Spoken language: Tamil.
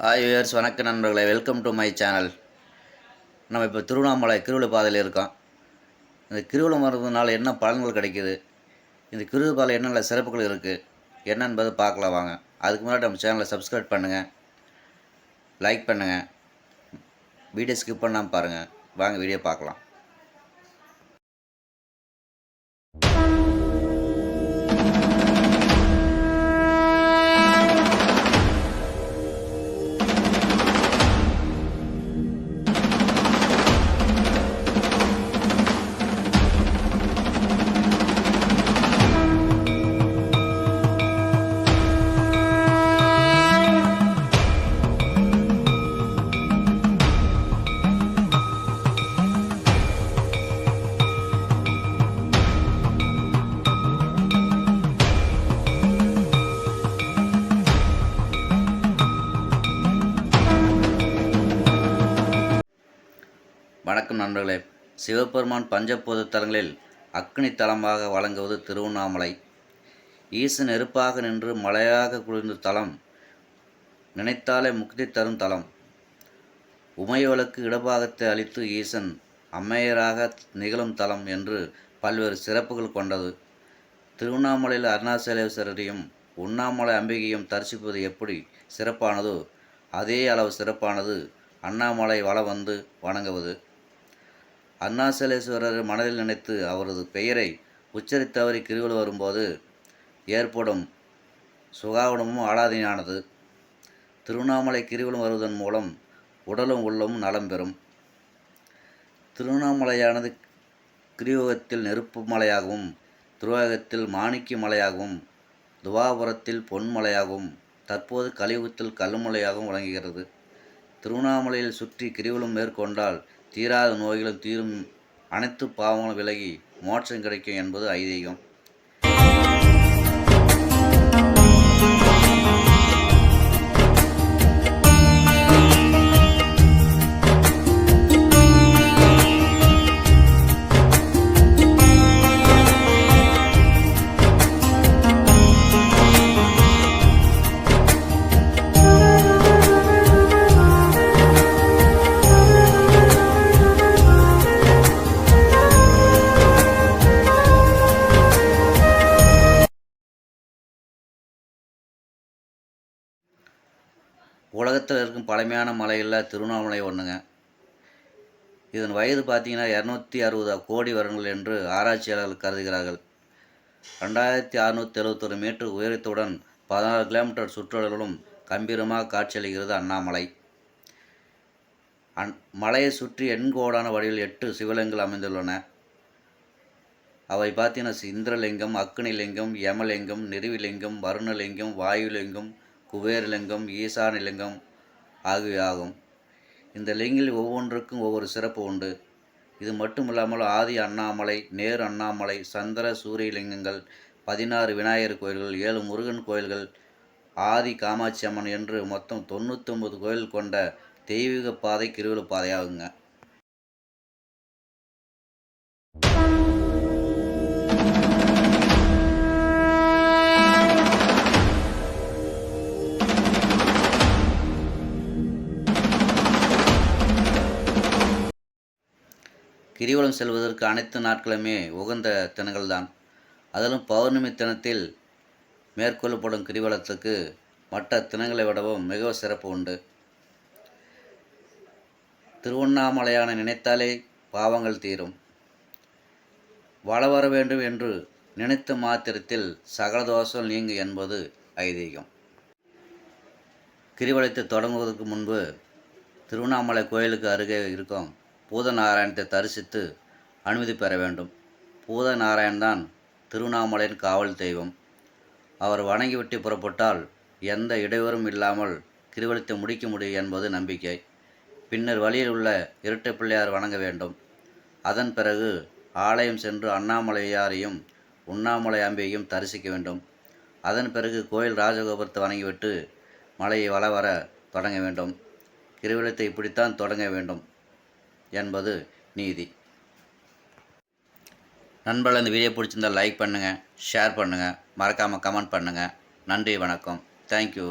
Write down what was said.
ஹாய் வியர்ஸ் வணக்கம் நண்பர்களே. வெல்கம் டு மை சேனல் நம்ம இப்போ திருவண்ணாமலை கிருவில பாதையில் இருக்கோம். இந்த கிருவில மருந்துனால என்ன பலன்கள் கிடைக்கிது? இந்த கிருவில பாதையில் என்னென்ன சிறப்புகள் இருக்குது என்னன்றதை பார்க்கலாம் வாங்க. அதுக்கு முன்னாடி நம்ம சேனலை சப்ஸ்கிரைப் பண்ணுங்கள் லைக் பண்ணுங்கள் வீடியோ ஸ்கிப் பண்ணாமல் பாருங்கள் வாங்க வீடியோ பார்க்கலாம். வணக்கம் நண்பர்களே. சிவபெருமான் பஞ்சபூத தலங்களில் அக்னி தலமாக வழங்குவது திருவண்ணாமலை. ஈசன் நெருப்பாக நின்று மலையாக குளிர்ந்த தலம் நினைத்தாலே முக்தி தரும் தலம். உமையவளுக்கு இடபாகத்தை அளித்து ஈசன் அம்மையராக நிகழும் தலம் என்று பல்வேறு சிறப்புகள் கொண்டது. திருவண்ணாமலையில் அருணாசலேஸ்வரரையும் உண்ணாமலை அம்பிகையும் தரிசிப்பது எப்படி சிறப்பானதோ அதே அளவு சிறப்பானது அண்ணாமலை வள வந்து வணங்குவது. அண்ணாசலேஸ்வரர் மனதில் நினைத்து அவரது பெயரை உச்சரித்தவரை கிருவில் வரும்போது ஏற்படும் சுகாவனமும் ஆளாதீனானது திருவண்ணாமலை கிருவிலும் வருவதன் மூலம் உடலும் உள்ளமும் நலம் பெறும். திருவண்ணாமலையானது கிரியுகத்தில் நெருப்பு மலையாகவும் துருவகத்தில் மாணிக்க மலையாகவும் துவாபுரத்தில் பொன்மலையாகவும் தற்போது கலியுகத்தில் கல்லுமலையாகவும் விளங்குகிறது. திருவண்ணாமலையில் சுற்றி கிரிவலம் மேற்கொண்டால் தீராத நோய்களும் தீரும் அனைத்து பாவங்களும் விலகி மோட்சம் கிடைக்கும் என்பது ஐதீகம். உலகத்தில் இருக்கும் பழமையான மலைகளில் திருவண்ணாமலை ஒன்றுங்க இதன் வயது பார்த்தீங்கன்னா இரநூத்தி அறுபது கோடி வருடங்கள் என்று ஆராய்ச்சியாளர்கள் கருதுகிறார்கள். ரெண்டாயிரத்தி அறுநூற்றி எழுபத்தொரு மீட்டர் உயரத்துடன் பதினாறு கிலோமீட்டர் சுற்றளவிலும் கம்பீரமாக காட்சியளிக்கிறது அண்ணாமலை. அன் மலையை சுற்றி எண்கோடான வடிவில் எட்டு சிவலிங்கங்கள் அமைந்துள்ளன. அவை பார்த்தீங்கன்னா இந்திரலிங்கம் அக்னிலிங்கம் யமலிங்கம் நெருவிலிங்கம் வருணலிங்கம் வாயுலிங்கம் குபேரலிங்கம் ஈசானலிங்கம் ஆகியவை ஆகும். இந்த லிங்கில் ஒவ்வொன்றுக்கும் ஒவ்வொரு சிறப்பு உண்டு. இது மட்டுமில்லாமல் ஆதி அண்ணாமலை நேர் அண்ணாமலை சந்திர சூரியலிங்கங்கள் பதினாறு விநாயகர் கோயில்கள் ஏழு முருகன் கோயில்கள் ஆதி காமாட்சி அம்மன் என்று மொத்தம் தொண்ணூத்தொம்பது கோயில் கொண்ட தெய்வீக பாதை கிருவில பாதையாகுங்க. கிரிவலம் செல்வதற்கு அனைத்து நாட்களுமே உகந்த தினங்கள்தான். அதிலும் பௌர்ணமி தினத்தில் மேற்கொள்ளப்படும் கிரிவலத்துக்கு மற்ற தினங்களை விடவும் மிகவும் சிறப்பு உண்டு. திருவண்ணாமலையான நினைத்தாலே பாவங்கள் தீரும். வள வர வேண்டும் என்று நினைத்த மாத்திரத்தில் சகல தோஷம் நீங்கு என்பது ஐதீகம். கிரிவலத்தை தொடங்குவதற்கு முன்பு திருவண்ணாமலை கோயிலுக்கு அருகே இருக்கும் பூதநாராயணத்தை தரிசித்து அனுமதி பெற வேண்டும். பூதநாராயண் தான் திருவண்ணாமலையின் காவல் தெய்வம். அவர் வணங்கிவிட்டு புறப்பட்டால் எந்த இடையூறும் இல்லாமல் கிருவலத்தை முடிக்க முடியும் என்பது நம்பிக்கை. பின்னர் வழியில் உள்ள இரட்டை பிள்ளையார் வணங்க வேண்டும். அதன் பிறகு ஆலயம் சென்று அண்ணாமலையாரையும் உண்ணாமலை அம்பியையும் தரிசிக்க வேண்டும். அதன் பிறகு கோயில் ராஜகோபுரத்தை வணங்கிவிட்டு மலையை வள வர தொடங்க வேண்டும். கிருவலத்தை இப்படித்தான் தொடங்க வேண்டும். என்பது நீதி. நண்பர்கள் இந்த வீடியோ பிடிச்சிருந்தால் லைக் பண்ணுங்கள் ஷேர் பண்ணுங்கள் மறக்காமல் கமெண்ட் பண்ணுங்கள் நன்றி வணக்கம். தேங்க்யூ